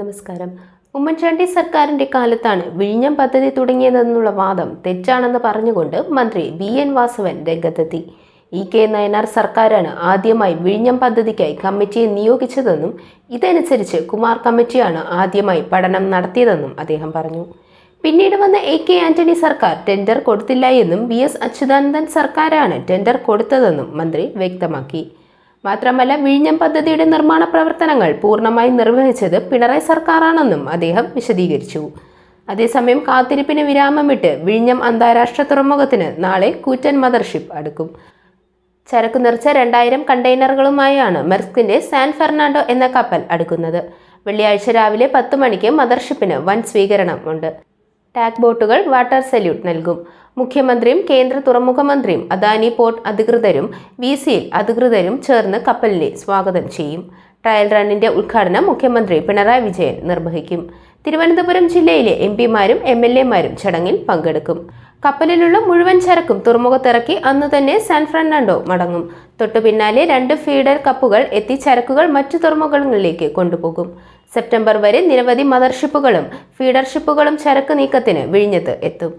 നമസ്കാരം. ഉമ്മൻചാണ്ടി സർക്കാരിന്റെ കാലത്താണ് വിഴിഞ്ഞം പദ്ധതി തുടങ്ങിയതെന്നുള്ള വാദം തെറ്റാണെന്ന് പറഞ്ഞുകൊണ്ട് മന്ത്രി ബി എൻ വാസവൻ രംഗത്തെത്തി. ഇ കെ നയനാർ സർക്കാരാണ് ആദ്യമായി വിഴിഞ്ഞം പദ്ധതിക്കായി കമ്മിറ്റിയെ നിയോഗിച്ചതെന്നും ഇതനുസരിച്ച് കുമാർ കമ്മിറ്റിയാണ് ആദ്യമായി പഠനം നടത്തിയതെന്നും അദ്ദേഹം പറഞ്ഞു. പിന്നീട് വന്ന എ കെ ആന്റണി സർക്കാർ ടെൻഡർ കൊടുത്തില്ല എന്നും വി എസ് അച്യുതാനന്ദൻ സർക്കാരാണ് ടെൻഡർ കൊടുത്തതെന്നും മന്ത്രി വ്യക്തമാക്കി. മാത്രമല്ല വിഴിഞ്ഞം പദ്ധതിയുടെ നിർമ്മാണ പ്രവർത്തനങ്ങൾ പൂർണമായി നിർവഹിച്ചത് പിണറായി സർക്കാരാണെന്നും അദ്ദേഹം വിശദീകരിച്ചു. അതേസമയം കാത്തിരിപ്പിന് വിരാമമിട്ട് വിഴിഞ്ഞം അന്താരാഷ്ട്ര തുറമുഖത്തിന് നാളെ കൂറ്റൻ മദർഷിപ്പ് അടുക്കും. ചരക്ക് നിറച്ച രണ്ടായിരം കണ്ടെയ്നറുകളുമായാണ് മെർസ്കിന്റെ സാൻ ഫെർണാണ്ടോ എന്ന കപ്പൽ അടുക്കുന്നത്. വെള്ളിയാഴ്ച രാവിലെ പത്ത് മണിക്ക് മദർഷിപ്പിന് വൻ സ്വീകരണം ഉണ്ട്. ടാഗ് ബോട്ടുകൾ വാട്ടർ സല്യൂട്ട് നൽകും. മുഖ്യമന്ത്രിയും കേന്ദ്ര തുറമുഖ മന്ത്രിയും അദാനി പോർട്ട് അധികൃതരും വി സിയിൽ അധികൃതരും ചേർന്ന് കപ്പലിനെ സ്വാഗതം ചെയ്യും. ട്രയൽ റണ്ണിന്റെ ഉദ്ഘാടനം മുഖ്യമന്ത്രി പിണറായി വിജയൻ നിർവഹിക്കും. തിരുവനന്തപുരം ജില്ലയിലെ എം പിമാരും എം എൽ എമാരും ചടങ്ങിൽ പങ്കെടുക്കും. കപ്പലിലുള്ള മുഴുവൻ ചരക്കും തുറമുഖത്തിറക്കി അന്ന് തന്നെ സാൻ ഫ്രണ്ടോ മടങ്ങും. തൊട്ടു പിന്നാലെ രണ്ട് ഫീഡർ കപ്പുകൾ എത്തി ചരക്കുകൾ മറ്റു തുറമുഖങ്ങളിലേക്ക് കൊണ്ടുപോകും. സെപ്റ്റംബർ വരെ നിരവധി മദർഷിപ്പുകളും ഫീഡർഷിപ്പുകളും ചരക്ക് നീക്കത്തിന് വിഴിഞ്ഞത്ത് എത്തും.